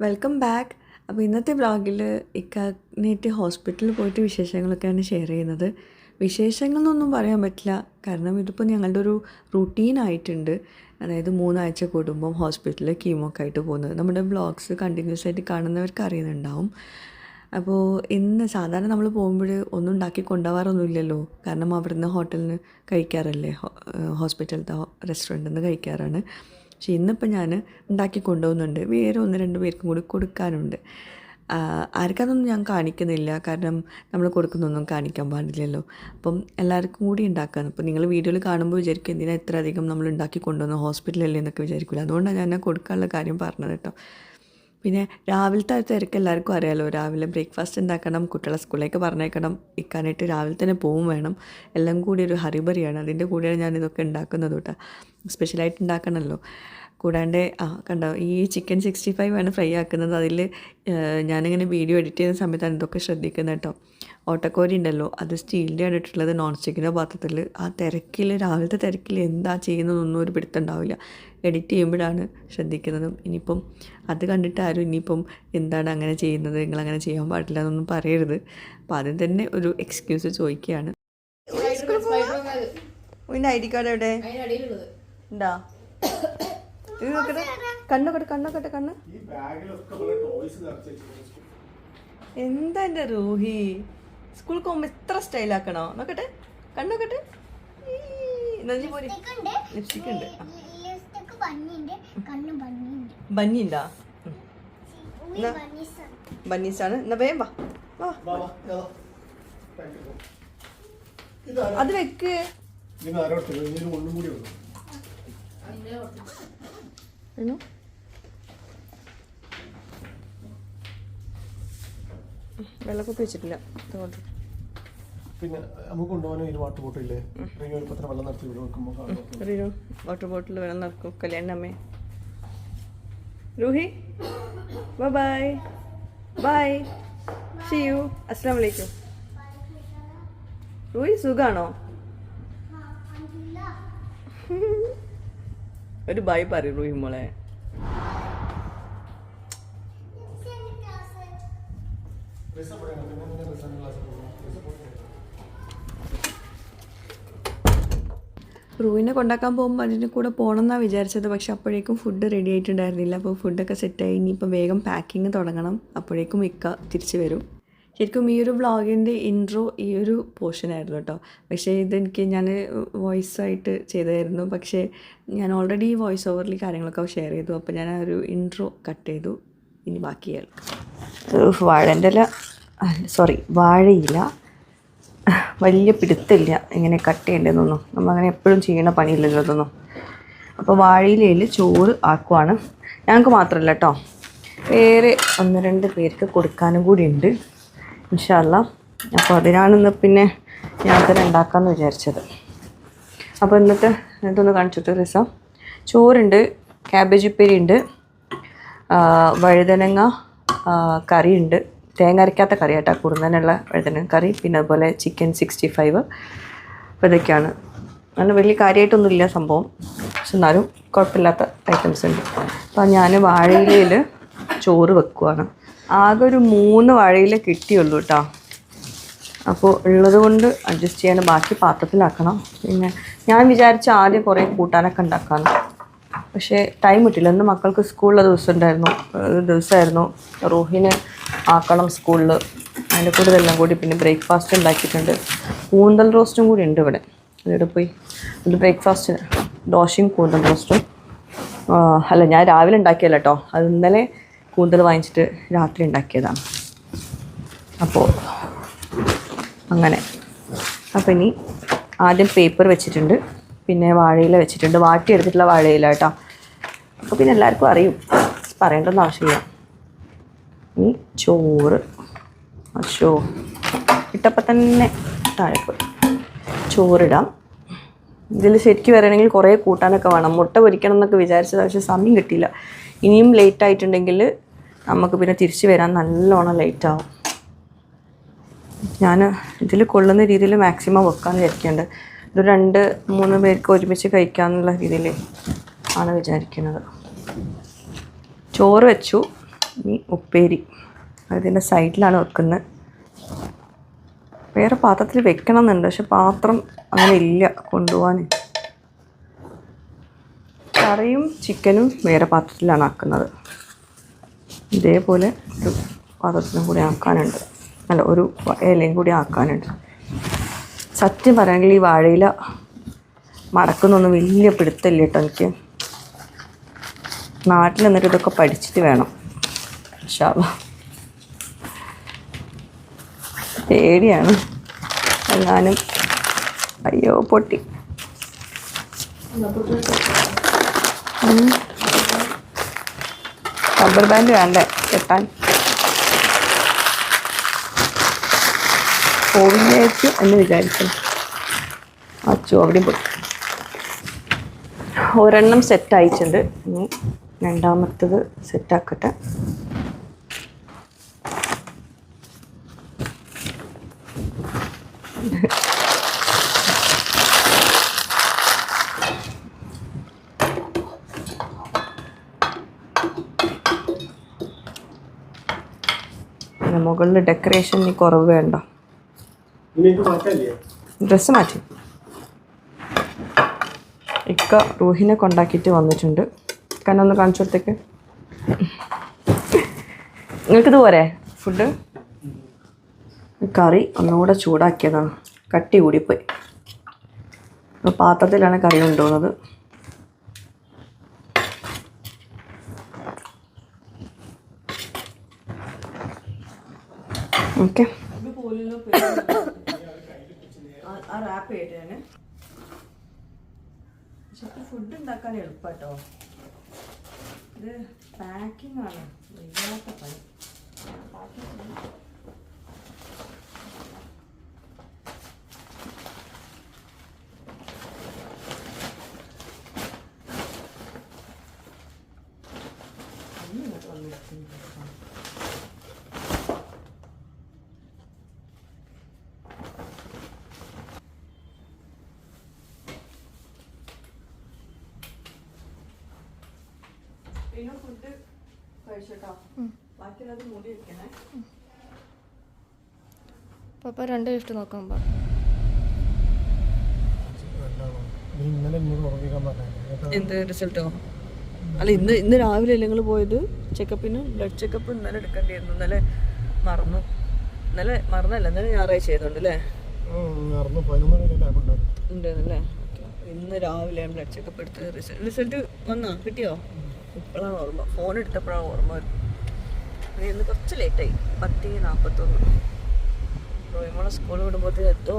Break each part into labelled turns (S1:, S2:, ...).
S1: Welcome back അപ്പോൾ ഇന്നത്തെ വ്ളോഗിൽ ഇക്കാനേറ്റ് ഹോസ്പിറ്റലിൽ പോയിട്ട് വിശേഷങ്ങളൊക്കെയാണ് ഷെയർ ചെയ്യുന്നത്. വിശേഷങ്ങളൊന്നും പറയാൻ പറ്റില്ല. കാരണം ഇതിപ്പോൾ ഞങ്ങളുടെ ഒരു റുട്ടീൻ ആയിട്ടുണ്ട്. അതായത് മൂന്നാഴ്ച കൂടുമ്പം ഹോസ്പിറ്റലിൽ കീമോക്കെ ആയിട്ട് പോകുന്നത്. നമ്മുടെ ബ്ലോഗ്സ് കണ്ടിന്യൂസ് ആയിട്ട് കാണുന്നവർക്ക് അറിയുന്നുണ്ടാവും. അപ്പോൾ ഇന്ന് സാധാരണ നമ്മൾ പോകുമ്പോൾ ഒന്നും ഉണ്ടാക്കി കൊണ്ടുപോകാറൊന്നുമില്ലല്ലോ. കാരണം അവിടുന്ന് ഹോട്ടലിൽ നിന്ന് കഴിക്കാറല്ലേ? ഹോസ്പിറ്റലത്തെ റെസ്റ്റോറന്റിൽ നിന്ന് കഴിക്കാറാണ്. പക്ഷെ ഇന്നിപ്പോൾ ഞാൻ ഉണ്ടാക്കി കൊണ്ടുപോകുന്നുണ്ട്. വേറെ ഒന്ന് രണ്ട് പേർക്കും കൂടി കൊടുക്കാനുണ്ട്. ആർക്കതൊന്നും ഞാൻ കാണിക്കുന്നില്ല. കാരണം നമ്മൾ കൊടുക്കുന്നൊന്നും കാണിക്കാൻ പാടില്ലല്ലോ. അപ്പം എല്ലാവർക്കും കൂടി ഉണ്ടാക്കാൻ അപ്പം നിങ്ങൾ വീഡിയോയിൽ കാണുമ്പോൾ വിചാരിക്കും എന്തിനാ ഇത്ര അധികം നമ്മൾ ഉണ്ടാക്കി കൊണ്ടുവന്നു ഹോസ്പിറ്റലല്ലേ എന്നൊക്കെ വിചാരിക്കില്ല അതുകൊണ്ടാണ് ഞാൻ കൊടുക്കാനുള്ള കാര്യം പറഞ്ഞത് കേട്ടോ. പിന്നെ രാവിലത്തെ തിരക്ക് എല്ലാവർക്കും അറിയാലോ. രാവിലെ ബ്രേക്ക്ഫാസ്റ്റ് ഉണ്ടാക്കണം കുട്ടികളെ സ്കൂളിലേക്ക് പറഞ്ഞേക്കണം ഇക്കാനായിട്ട് രാവിലെ തന്നെ പോവും വേണം. എല്ലാം കൂടി ഒരു ഹറിബറിയാണ് അതിന്റെ കൂടെയാണ് ഞാൻ ഇതൊക്കെ ഉണ്ടാക്കുന്നത് കേട്ടോ. സ്പെഷ്യലായിട്ട് ഉണ്ടാക്കണമല്ലോ കൂടാണ്ട് ആ കണ്ടോ ഈ ചിക്കൻ സിക്സ്റ്റി ഫൈവ് ആണ് ഫ്രൈ ആക്കുന്നത്. അതിൽ ഞാനിങ്ങനെ വീഡിയോ എഡിറ്റ് ചെയ്യുന്ന സമയത്താണ് ഇതൊക്കെ ശ്രദ്ധിക്കുന്നത് കേട്ടോ. ഓട്ടക്കോരി ഉണ്ടല്ലോ അത് സ്റ്റീലിന്റെ ആണ് ഇട്ടിട്ടുള്ളത്. നോൺ സ്റ്റിക്കിന്റെ പാത്രത്തിൽ ആ തിരക്കിൽ രാവിലത്തെ തിരക്കിൽ എന്താ ചെയ്യുന്നതൊന്നും ഒരു പിടുത്തം ഉണ്ടാവില്ല. എഡിറ്റ് ചെയ്യുമ്പോഴാണ് ശ്രദ്ധിക്കുന്നതും. ഇനിയിപ്പം അത് കണ്ടിട്ട് ആരും ഇനിയിപ്പം എന്താണ് അങ്ങനെ ചെയ്യുന്നത് നിങ്ങൾ അങ്ങനെ ചെയ്യാൻ പാടില്ല എന്നൊന്നും പറയരുത്. അപ്പോൾ ആദ്യം തന്നെ ഒരു എക്സ്ക്യൂസ് ചോദിക്കുകയാണ്. ഐ ഡി കാർഡ് എവിടെ? ഉണ്ടാ? ഇത് നോക്കട്ടെ. കണ്ണൊക്കെ കണ്ണൊക്കെ കണ്ണ്
S2: ഈ ബാഗിലൊക്കെ ടോയ്സ് നിറച്ച് വെച്ചിട്ടുണ്ട്.
S1: എന്താ എന്റെ റൂഹി? സ്കൂളിൽ പോകുമ്പോൾ ഇത്ര സ്റ്റൈലാക്കണോ നോക്കട്ടെ. കണ്ണോക്കട്ടെ നന്ദി പോരി. ലിപ്സ്റ്റിക് ഉണ്ട്. ആ.
S3: ലിപ്സ്റ്റിക് ഭംഗിയുണ്ട് കണ്ണ് ഭംഗിയുണ്ട്
S1: ബന്നി ഉണ്ടാ. ബന്നീസാണ്. എന്നാ വാ വാ? അത് വെക്ക്. വെള്ളക്കുപ്പി വെച്ചിട്ടില്ല. അതുകൊണ്ട്
S2: പിന്നെ നമുക്ക് കൊണ്ടുപോകാൻ ഒരു വാട്ടർ ബോട്ടിൽ ഇല്ലേ? ഇനി ഒരു പത്ര വെള്ളം നിറച്ച് ഇവിടെ വെക്കുമ്പോൾ.
S1: വാട്ടർ ബോട്ടിൽ വെള്ളം നിറക്കും. കല്യാണമ്മേ Roohi bye bye see you അസ്സാം വലൈക്കും റൂഹി സുഖാണോ? ഒരു ബൈ പറയൂ റൂഹി മോളെ.
S2: റിസ
S1: റൂവിനെ കൊണ്ടാക്കാൻ പോകുമ്പോൾ അതിന്റെ കൂടെ പോകണം എന്നാണ് വിചാരിച്ചത്. പക്ഷെ അപ്പോഴേക്കും ഫുഡ് റെഡി ആയിട്ടുണ്ടായിരുന്നില്ല. അപ്പോൾ ഫുഡൊക്കെ സെറ്റായി ഇനിയിപ്പോൾ വേഗം പാക്കിങ് തുടങ്ങണം. അപ്പോഴേക്കും ഇക്ക തിരിച്ചു വരും. ശരിക്കും ഈ ഒരു വ്ളോഗിന്റെ ഇൻട്രോ ഈ ഒരു പോർഷനായിരുന്നു കേട്ടോ പക്ഷേ ഇതെനിക്ക് ഞാൻ വോയിസ് ആയിട്ട് ചെയ്തായിരുന്നു. പക്ഷേ ഞാൻ ഓൾറെഡി വോയിസ് ഓവറിൽ കാര്യങ്ങളൊക്കെ ഷെയർ ചെയ്തു. അപ്പോൾ ഞാൻ ആ ഒരു ഇൻട്രോ കട്ട് ചെയ്തു. ഇനി ബാക്കി കേൾക്കാം. വാഴന്റെ ഇല. സോറി വാഴയില. വലിയ പിടുത്തില്ല ഇങ്ങനെ കട്ട് ചെയ്യേണ്ടതെന്നൊന്നും. നമ്മൾ അങ്ങനെ എപ്പോഴും ചെയ്യണ പണിയില്ലല്ലോ അതൊന്നും. അപ്പോൾ വാഴയിലയിൽ ചോറ് ആക്കുവാണ്. ഞങ്ങൾക്ക് മാത്രമല്ല കേട്ടോ വേറെ ഒന്ന് രണ്ട് പേർക്ക് കൊടുക്കാനും കൂടി ഉണ്ട്. ഇൻഷാല്ല അപ്പോൾ അതിനാണിന്ന് പിന്നെ ഞാൻ തന്നെ ഉണ്ടാക്കാമെന്ന് വിചാരിച്ചത്. അപ്പോൾ ഇന്നത്തെ ഇതൊന്ന് കാണിച്ചിട്ട് ദിവസം ചോറുണ്ട് ക്യാബേജ് ഉപ്പേരി ഉണ്ട് വഴുതനങ്ങ കറിയുണ്ട്. തേങ്ങ അരയ്ക്കാത്ത കറി കേട്ടോ കുറുന്നനുള്ള വഴുതനങ്ങ കറി പിന്നെ അതുപോലെ ചിക്കൻ സിക്സ്റ്റി ഫൈവ് അപ്പോൾ ഇതൊക്കെയാണ്. നല്ല വലിയ കാര്യമായിട്ടൊന്നുമില്ല സംഭവം. പക്ഷെ എന്നാലും കുഴപ്പമില്ലാത്ത ഐറ്റംസ് ഉണ്ട്. അപ്പോൾ ഞാൻ വാഴയിലയിൽ ചോറ് വെക്കുവാണ്. ആകെ ഒരു മൂന്ന് വാഴയില കിട്ടിയുള്ളൂ കേട്ടോ അപ്പോൾ ഉള്ളത് കൊണ്ട് അഡ്ജസ്റ്റ് ചെയ്യാൻ ബാക്കി പാത്രത്തിലാക്കണം. പിന്നെ ഞാൻ വിചാരിച്ച ആദ്യം കുറേ കൂട്ടാനൊക്കെ ഉണ്ടാക്കാമെന്ന് പക്ഷേ ടൈം കിട്ടില്ല ഇന്ന് മക്കൾക്ക് സ്കൂളിലെ ദിവസം ഉണ്ടായിരുന്നു ദിവസമായിരുന്നു. റൂഹിനെ ആക്കണം സ്കൂളിൽ അതിന്റെ കൂടെ ഇതെല്ലാം കൂടി പിന്നെ ബ്രേക്ക്ഫാസ്റ്റ് ഉണ്ടാക്കിയിട്ടുണ്ട്. കൂന്തൽ റോസ്റ്റും കൂടി ഉണ്ട് ഇവിടെ. ഇവിടെ പോയി? ഇത് ബ്രേക്ക്ഫാസ്റ്റിന് ദോശയും കൂന്തൽ റോസ്റ്റും അല്ല ഞാൻ രാവിലെ ഉണ്ടാക്കിയല്ല കേട്ടോ അത് ഇന്നലെ കൂന്തൽ വാങ്ങിച്ചിട്ട് രാത്രി ഉണ്ടാക്കിയതാണ്. അപ്പോൾ അങ്ങനെ. അപ്പോൾ ഇനി ആദ്യം പേപ്പർ വെച്ചിട്ടുണ്ട്. പിന്നെ വാഴയില വെച്ചിട്ടുണ്ട്. വാട്ടി എടുത്തിട്ടുള്ള വാഴയില കേട്ടോ അപ്പോൾ പിന്നെ എല്ലാവർക്കും അറിയും. പറയേണ്ടൊന്നും ആവശ്യമില്ല. ഈ ചോറ്. അശോ. ഇട്ടപ്പോൾ തന്നെ താഴെ ചോറിടാം. ഇതിൽ ശരിക്കും വരണമെങ്കിൽ കുറേ കൂട്ടാനൊക്കെ വേണം. മുട്ട പൊരിക്കണം എന്നൊക്കെ വിചാരിച്ചത് പക്ഷേ സമയം കിട്ടിയില്ല. ഇനിയും ലേറ്റ് ആയിട്ടുണ്ടെങ്കിൽ നമുക്ക് പിന്നെ തിരിച്ചു വരാൻ നല്ലോണം ലേറ്റ് ആവും. ഞാൻ ഇതിൽ കൊള്ളുന്ന രീതിയിൽ മാക്സിമം വെക്കാൻ വിചാരിക്കുന്നുണ്ട് ഇത് രണ്ട് മൂന്ന് പേർക്ക് ഒരുമിച്ച് കഴിക്കാമെന്നുള്ള രീതിയിൽ. ആണ് വിചാരിക്കുന്നത്. ചോറ് വെച്ചു. ഇനി ഉപ്പേരി. അതിന്റെ സൈഡിലാണ് വെക്കുന്നത്. വേറെ പാത്രത്തിൽ വെക്കണം എന്നുണ്ട് പക്ഷെ പാത്രം അങ്ങനെ ഇല്ല കൊണ്ടുപോകാൻ. കറിയും ചിക്കനും വേറെ പാത്രത്തിലാണ് ആക്കുന്നത്. ഇതേപോലെ ഒരു പാത്രത്തിനും കൂടി ആക്കാനുണ്ട്. അല്ല ഒരു ഇലയും കൂടി ആക്കാനുണ്ട്. സത്യം പറയുകയാണെങ്കിൽ ഈ വാഴയില മടക്കുന്നൊന്നും വലിയ പിടുത്തമില്ല കേട്ടോ എനിക്ക്. നാട്ടിൽ നിന്നിട്ട് ഇതൊക്കെ പഠിച്ചിട്ട് വേണം. ഷാബ. പേടിയാണ്. എങ്ങാനും അയ്യോ പൊട്ടി. റബ്ബർ ബാൻഡ് വേണ്ടേ കെട്ടാൻ? കോവിലേക്ക് എന്ന് വിചാരിച്ചു അച്ചു അവിടെയും പോയി. ഒരെണ്ണം സെറ്റ് അയച്ചിട്ടുണ്ട് രണ്ടാമത്തത് സെറ്റാക്കട്ടെ. മുകളിൽ ഡെക്കറേഷൻ ഈ കുറവ് വേണ്ട. ഡ്രസ്സ് മാറ്റി. ഇക്ക റൂഹിനെ കൊണ്ടാക്കിയിട്ട് വന്നിട്ടുണ്ട്. കാരണം ഒന്ന് കാണിച്ചു കൊടുത്തേക്ക് നിങ്ങൾക്കിത് പോരെ? ഫുഡ്? കറി ഒന്നുകൂടെ ചൂടാക്കിയതാണ് കട്ടി കൂടിപ്പോയി അപ്പോൾ പാത്രത്തിലാണ് കറി കൊണ്ടുപോകുന്നത്. ഓക്കെ. ഫുഡ് ഉണ്ടാക്കാൻ എളുപ്പാട്ടോ. ഇത് പാക്കിംഗ് ആണ്. വയ്യാത്ത പണി. പിന്നെ ഫുഡ് കഴിച്ചോട്ടോ. ബാക്കിയുള്ളത് മൂടി വെക്കണേ.
S4: പപ്പ രണ്ട് ലിഫ്റ്റ് നോക്കാൻ
S2: പറഞ്ഞു.
S1: എന്ത് റിസൾട്ടോ അല്ല ഇന്ന് ഇന്ന് രാവിലെ നിങ്ങൾ പോയത്? ചെക്കപ്പിന് ബ്ലഡ് ചെക്കപ്പ് ഇന്നലെ എടുക്കേണ്ടിയിരുന്നു. ഇന്നലെ മറന്നു. ഇന്നലെ മറന്നല്ല ഇന്നലെ ഞായറാഴ്ച ചെയ്തോണ്ട് അല്ലേ?
S2: മറന്നു. പതിനൊന്ന് മണി ലാബ് ഉണ്ടായിരുന്നു.
S1: ഉണ്ടെന്നല്ലേ ഇന്ന് രാവിലെ ബ്ലഡ് ചെക്കപ്പ് എടുത്ത് റിസൾട്ട് വന്നോ? കിട്ടിയോ? ഇപ്പോഴാണ് ഓർമ്മ. ഫോൺ എടുത്തപ്പോഴാണ് ഓർമ്മ വരുന്നത്. ഇനി ഇന്ന് കുറച്ച് ലേറ്റായി പത്ത് നാൽപ്പത്തൊന്ന് റോയിമോളെ സ്കൂൾ വിടുമ്പോഴത്തേക്ക് എത്തോ?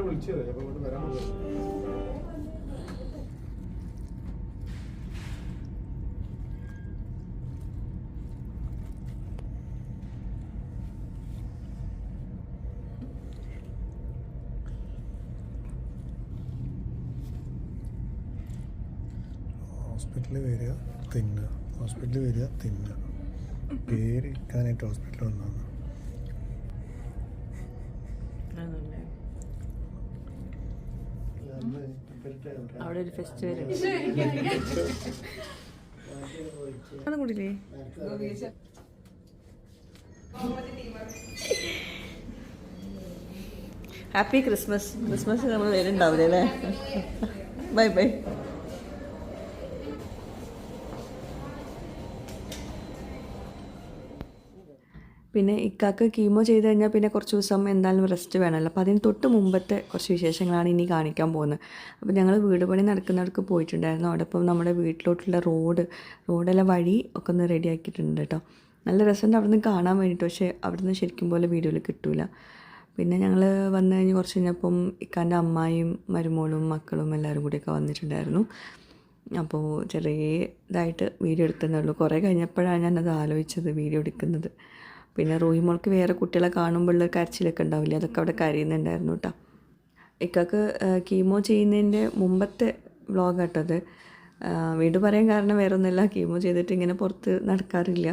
S2: വിളിച്ചതല്ലേ? അപ്പൊ വരാൻ വരാൻ ഹോസ്പിറ്റലിൽ വരിക തിന്നുക. ഹോസ്പിറ്റലിൽ വരിക തിന്നുക. പേര് ഇരിക്കാനായിട്ട് ഹോസ്പിറ്റലിൽ വന്നതാണ്.
S1: അവിടെ ഒരു ഫെസ്റ്റിവൽ കൂടില്ലേ ഹാപ്പി ക്രിസ്മസ് ക്രിസ്മസ് നമ്മൾ വരുന്നുണ്ടാവില്ലേ അല്ലേ? ബൈ ബൈ പിന്നെ ഇക്കാക്ക് കീമോ ചെയ്ത് കഴിഞ്ഞാൽ പിന്നെ കുറച്ച് ദിവസം എന്തായാലും റെസ്റ്റ് വേണമല്ലോ അപ്പോൾ അതിന് തൊട്ട് മുമ്പത്തെ കുറച്ച് വിശേഷങ്ങളാണ് ഇനി കാണിക്കാൻ പോകുന്നത്. അപ്പോൾ ഞങ്ങൾ വീട് പണി നടക്കുന്നിടക്ക് പോയിട്ടുണ്ടായിരുന്നു. അവിടെ ഇപ്പം നമ്മുടെ വീട്ടിലോട്ടുള്ള റോഡ് റോഡെല്ലാം വഴി ഒക്കെ ഒന്ന് റെഡി ആക്കിയിട്ടുണ്ട് കേട്ടോ നല്ല രസമുണ്ട് അവിടെ നിന്ന് കാണാൻ വേണ്ടിയിട്ട് പക്ഷേ അവിടെ നിന്ന് ശരിക്കും പോലെ വീഡിയോയിൽ കിട്ടില്ല പിന്നെ ഞങ്ങൾ വന്നു കഴിഞ്ഞ് കുറച്ച് കഴിഞ്ഞപ്പം ഇക്കാന്റെ അമ്മായും മരുമോളും മക്കളും എല്ലാവരും കൂടിയൊക്കെ വന്നിട്ടുണ്ടായിരുന്നു. അപ്പോൾ ചെറിയ ഇതായിട്ട് വീഡിയോ എടുത്തതേ ഉള്ളൂ. കുറേ കഴിഞ്ഞപ്പോഴാണ് ഞാനത് ആലോചിച്ചത് വീഡിയോ എടുക്കുന്നത്. പിന്നെ റൂഹിമോൾക്ക് വേറെ കുട്ടികളെ കാണുമ്പോഴുള്ള കരച്ചിലൊക്കെ ഉണ്ടാവില്ലേ? അതൊക്കെ അവിടെ കരയുന്നുണ്ടായിരുന്നു കേട്ടോ. ഇക്കാക്ക് കീമോ ചെയ്യുന്നതിന്റെ മുമ്പത്തെ വ്ളോഗ് കേട്ടത് വീട് പറയാൻ കാരണം വേറെ ഒന്നുമില്ല കീമോ ചെയ്തിട്ട് ഇങ്ങനെ പുറത്ത് നടക്കാറില്ല.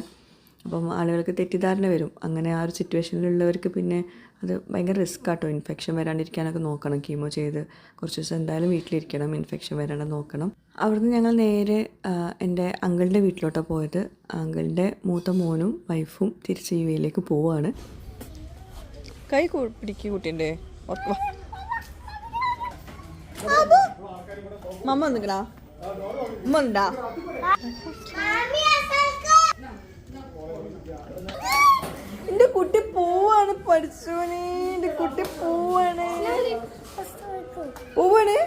S1: അപ്പം ആളുകൾക്ക് തെറ്റിദ്ധാരണ വരും. അങ്ങനെ ആ ഒരു സിറ്റുവേഷനിലുള്ളവർക്ക് പിന്നെ അത് ഭയങ്കര റിസ്ക് ആട്ടോ. ഇൻഫെക്ഷൻ വരാണ്ടിരിക്കാനൊക്കെ നോക്കണം. കീമോ ചെയ്ത് കുറച്ച് ദിവസം എന്തായാലും വീട്ടിലിരിക്കണം. ഇൻഫെക്ഷൻ വരാണ്ട് നോക്കണം. അവിടുന്ന് ഞങ്ങൾ നേരെ എന്റെ അങ്കിളിന്റെ വീട്ടിലോട്ടാണ് പോയത്. അങ്കിളിന്റെ മൂത്ത മോനും വൈഫും തിരിച്ച് യു എയിലേക്ക് പോവുകയാണ് കൈ പിടിക്ക് കുട്ടീന്റെ. മമ്മ വന്നിക്കണാ ഉമ്മ ഉണ്ടാ? കുട്ടി പോവാണ് പഠിച്ചോനെ. എന്റെ കുട്ടി പോവാണ്. പോവാണ്?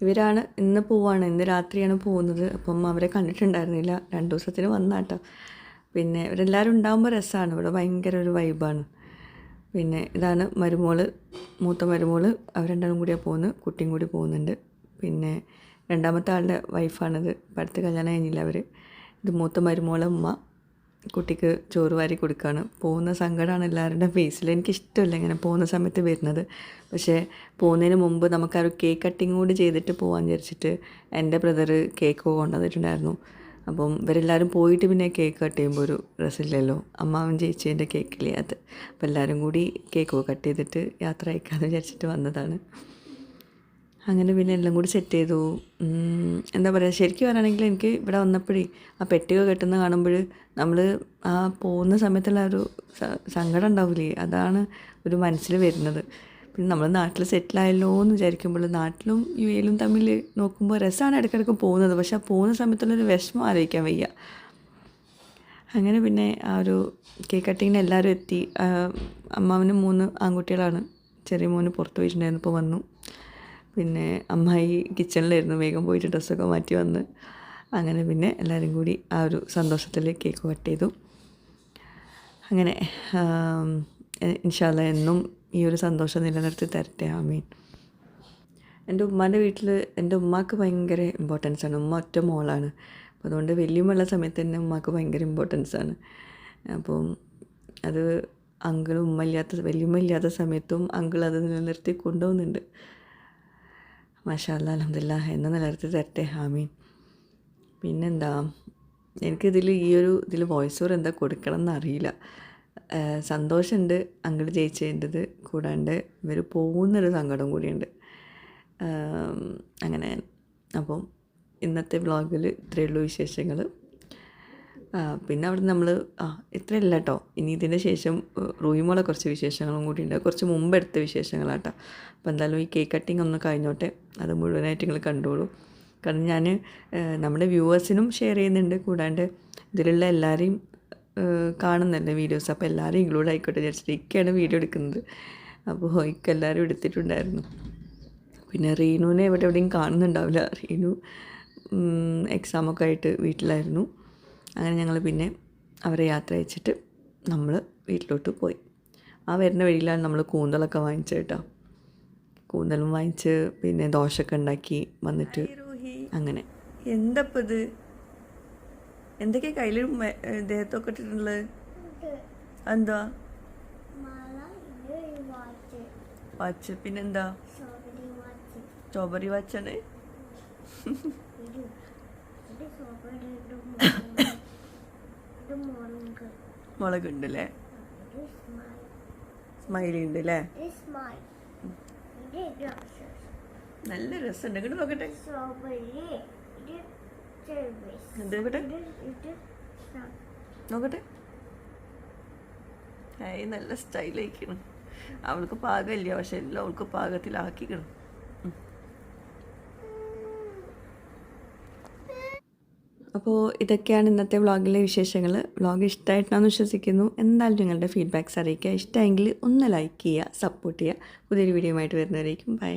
S1: ഇവരാണ് ഇന്ന് പോവാണ് ഇന്ന് രാത്രിയാണ് പോകുന്നത്. അപ്പം അവരെ കണ്ടിട്ടുണ്ടായിരുന്നില്ല. രണ്ട് ദിവസത്തിന് വന്നാട്ടോ. പിന്നെ ഇവരെല്ലാവരും ഉണ്ടാകുമ്പോൾ രസമാണ് ഇവിടെ ഭയങ്കര ഒരു വൈബാണ് പിന്നെ ഇതാണ് മരുമോൾ മൂത്ത മരുമോൾ. അവർ കൂടിയാണ് പോകുന്നത്. കുട്ടിയും കൂടി പോകുന്നുണ്ട്. പിന്നെ രണ്ടാമത്തെ ആളുടെ വൈഫാണിത്. ഇപ്പം അടുത്ത് കല്യാണം കഴിഞ്ഞില്ല അവർ ഇത് മൂത്ത മരുമോളെ ഉമ്മ കുട്ടിക്ക് ചോറ് വാരി കൊടുക്കുകയാണ് പോകുന്ന സങ്കടമാണ് എല്ലാവരുടെയും ഫേസിൽ എനിക്കിഷ്ടമല്ല ഇങ്ങനെ പോകുന്ന സമയത്ത് വരുന്നത്. പക്ഷേ പോകുന്നതിന് മുമ്പ് നമുക്കൊരു കേക്ക് കട്ടിങ് കൂടി ചെയ്തിട്ട് പോകാൻ വിചാരിച്ചിട്ട് എന്റെ ബ്രദർ കേക്ക് കൊണ്ടുവന്നിട്ടുണ്ടായിരുന്നു. അപ്പം ഇവരെല്ലാവരും പോയിട്ട് പിന്നെ കേക്ക് കട്ട് ചെയ്യുമ്പോൾ ഒരു രസമില്ലല്ലോ. അമ്മാവൻ ചേച്ചീന്റെ കേക്കില്ലേ അത്. അപ്പോൾ എല്ലാവരും കൂടി കേക്ക് കട്ട് ചെയ്തിട്ട് യാത്ര അയക്കാമെന്ന് വിചാരിച്ചിട്ട് വന്നതാണ്. അങ്ങനെ പിന്നെ എല്ലാം കൂടി സെറ്റ് ചെയ്തു. എന്താ പറയുക ശരിക്കും പറയുകയാണെങ്കിൽ എനിക്ക് ഇവിടെ വന്നപ്പോഴേ ആ പെട്ടിക കെട്ടുന്ന കാണുമ്പോൾ നമ്മൾ ആ പോകുന്ന സമയത്തുള്ള ഒരു സങ്കടം ഉണ്ടാവില്ലേ അതാണ് ഒരു മനസ്സിൽ വരുന്നത്. പിന്നെ നമ്മൾ നാട്ടിൽ സെറ്റിലായല്ലോ എന്ന് വിചാരിക്കുമ്പോൾ നാട്ടിലും യു എയിലും തമ്മിൽ നോക്കുമ്പോൾ രസമാണ് ഇടയ്ക്കിടയ്ക്ക് പോകുന്നത്. പക്ഷെ ആ പോകുന്ന സമയത്തുള്ളൊരു വിഷമം ആലോചിക്കാൻ വയ്യ. അങ്ങനെ പിന്നെ ആ ഒരു കേക്ക് കട്ടിങ്ങിന് എല്ലാവരും എത്തി. അമ്മാവന് മൂന്ന് ആൺകുട്ടികളാണ്. ചെറിയ മോന് പുറത്ത് പോയിട്ടുണ്ടായിരുന്നു ഇപ്പോൾ വന്നു. പിന്നെ അമ്മായി കിച്ചണിലായിരുന്നു വേഗം പോയിട്ട് ഡ്രസ്സൊക്കെ മാറ്റി വന്ന്. അങ്ങനെ പിന്നെ എല്ലാവരും കൂടി ആ ഒരു സന്തോഷത്തിൽ കേക്ക് കട്ട് ചെയ്തു. അങ്ങനെ ഇൻഷാല്ല എന്നും ഈ ഒരു സന്തോഷം നിലനിർത്തി തരട്ടെ. ആമീൻ. എന്റെ ഉമ്മാന്റെ വീട്ടിൽ എന്റെ ഉമ്മാക്ക് ഭയങ്കര ഇമ്പോർട്ടൻസ് ആണ്. ഉമ്മ ഒറ്റ മോളാണ്. അപ്പോൾ അതുകൊണ്ട് വലിയമുള്ള സമയത്ത് തന്നെ ഉമ്മാക്ക് ഭയങ്കര ഇമ്പോർട്ടൻസ് ആണ്. അപ്പോൾ അത് അങ്കിൾ ഉമ്മ ഇല്ലാത്ത വലിയമ്മ ഇല്ലാത്ത സമയത്തും അങ്കിൾ അത് നിലനിർത്തി കൊണ്ടുപോകുന്നുണ്ട് മാഷാ അല്ലാ അലഹമില്ല എന്ന നിലനിർത്തി തരട്ടെ. ആമീൻ. പിന്നെന്താ എനിക്കിതിൽ ഈ ഒരു ഇതിൽ വോയിസ് ഓവർ എന്താ കൊടുക്കണം എന്നറിയില്ല സന്തോഷമുണ്ട് അങ്കിൾ ജയിച്ചതിന്റെത് കൂടാണ്ട് ഇവർ പോകുന്നൊരു സങ്കടം കൂടിയുണ്ട്. അങ്ങനെ. അപ്പം ഇന്നത്തെ വ്ളോഗിൽ ഇത്രയുള്ള വിശേഷങ്ങൾ പിന്നെ അവിടെ നമ്മൾ ആ ഇത്രയല്ല കേട്ടോ ഇനി ഇതിന്റെ ശേഷം റൂമുള്ള കുറച്ച് വിശേഷങ്ങളും കൂടി ഉണ്ട്. കുറച്ച് മുമ്പ് എടുത്ത വിശേഷങ്ങളാട്ടോ. അപ്പോൾ എന്തായാലും ഈ കേക്ക് കട്ടിങ് ഒന്ന് കഴിഞ്ഞോട്ടെ. അത് മുഴുവനായിട്ട് നിങ്ങൾ കണ്ടോളൂ. കാരണം ഞാൻ നമ്മുടെ വ്യൂവേഴ്സിനും ഷെയർ ചെയ്യുന്നുണ്ട്. കൂടാണ്ട് ഇതിലുള്ള എല്ലാവരെയും കാണുന്നല്ലേ വീഡിയോസ്. അപ്പോൾ എല്ലാവരും ഇൻക്ലൂഡ് ആയിക്കോട്ടെ വിചാരിച്ചിട്ട് വീഡിയോ എടുക്കുന്നത്. അപ്പോൾ ഇക്ക എല്ലാവരും എടുത്തിട്ടുണ്ടായിരുന്നു. പിന്നെ റീനുവിനെ എവിടെ എവിടെയും കാണുന്നുണ്ടാവില്ല. റീനു എക്സാമൊക്കെ ആയിട്ട് വീട്ടിലായിരുന്നു. അങ്ങനെ ഞങ്ങൾ പിന്നെ അവരെ യാത്ര അയച്ചിട്ട് നമ്മൾ വീട്ടിലോട്ട് പോയി. ആ വരുന്ന വഴിയിലാണ് നമ്മൾ കൂന്തലൊക്കെ വാങ്ങിച്ചത് കേട്ടോ. കൂന്തലും വാങ്ങിച്ച് പിന്നെ ദോശയൊക്കെ ഉണ്ടാക്കി വന്നിട്ട് അങ്ങനെ. എന്തപ്പോൾ ഇത്? എന്തൊക്കെയാ കയ്യിൽ ദേഹത്തൊക്കെ ഇട്ടിട്ടുള്ളത്? എന്താ?
S3: വാച്ച്.
S1: പിന്നെന്താ?
S3: സ്ട്രോബെറി
S1: വാച്ചാണ്.
S3: ഇത്
S1: ഉണ്ട് അല്ലേ സ്മൈലി ഉണ്ട് അല്ലേ നല്ല രസമുണ്ട്. ഇങ്ങോട്ട് നോക്കട്ടെ. നോക്കട്ടെ. നോക്കട്ടെ. നല്ല സ്റ്റൈലായിക്കണം. അവൾക്ക് പാകമില്ല പക്ഷെ എല്ലാം അവൾക്ക് പാകത്തിലാക്കിക്കണം. അപ്പോൾ ഇതൊക്കെയാണ് ഇന്നത്തെ വ്ളോഗിലെ വിശേഷങ്ങൾ വ്ളോഗ് ഇഷ്ടമായിട്ടാണെന്ന് വിശ്വസിക്കുന്നു. എന്തായാലും നിങ്ങളുടെ ഫീഡ്ബാക്ക്സ് അറിയിക്കുക. ഇഷ്ടമെങ്കിൽ ഒന്ന് ലൈക്ക് ചെയ്യുക സപ്പോർട്ട് ചെയ്യുക. പുതിയൊരു വീഡിയോ ആയിട്ട് വരുന്നവരേക്കും. ബൈ